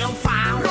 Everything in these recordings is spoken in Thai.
eu falo.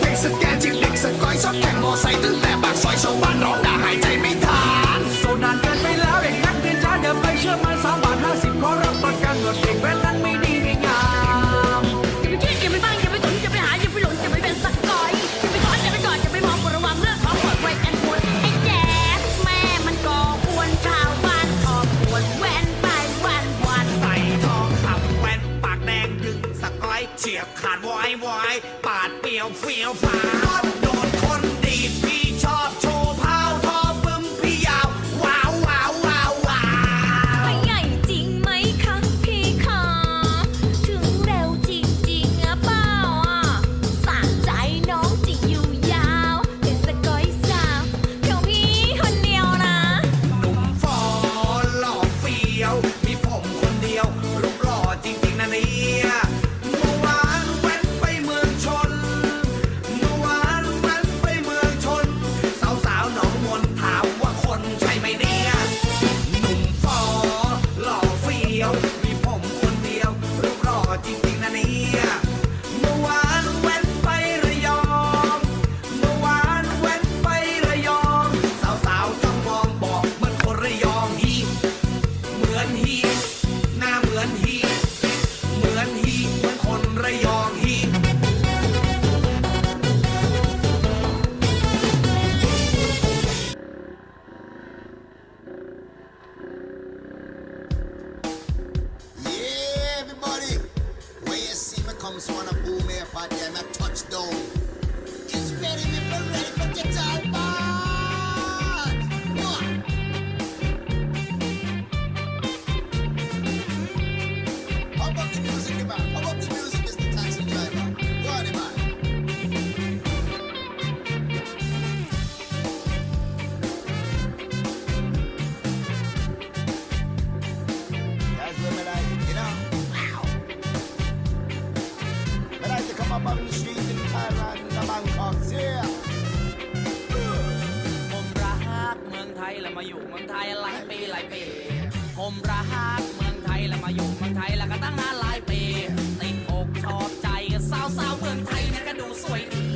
face of Ganty ปาดเปรียวเฟียวฟ้า drums, wanna boom here for them a touchdown. Just ready, me ready for get all on the street in Thailand and Bangkok yeah ผมรักเมืองไทยและมาอยู่เมืองไทยหลายปีหลายปี ผมรักเมืองไทยและมาอยู่เมืองไทยแล้วก็ตั้งนานหลายปี ติดอกชอบใจสาวสาวเมืองไทยนะก็ดูสวยดี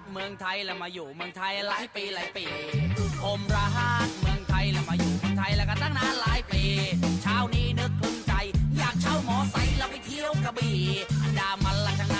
กเมืองไทยแล้วมาอยู่เมืองไทยหลายปีหลายปี ผมรักเมืองไทยแล้วมาอยู่เมืองไทยแล้วก็ตั้งนานหลายปี เช้านี้นึกคลึงใจ อยากเช่าหมอไซค์แล้วไปเที่ยวกระบี่อันดามันละงนะ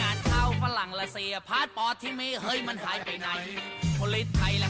งานเข้าฝรั่งละเสียพาสปอร์ตที่มีเฮ้ยมันหายไปไหนโพลิสไทยละ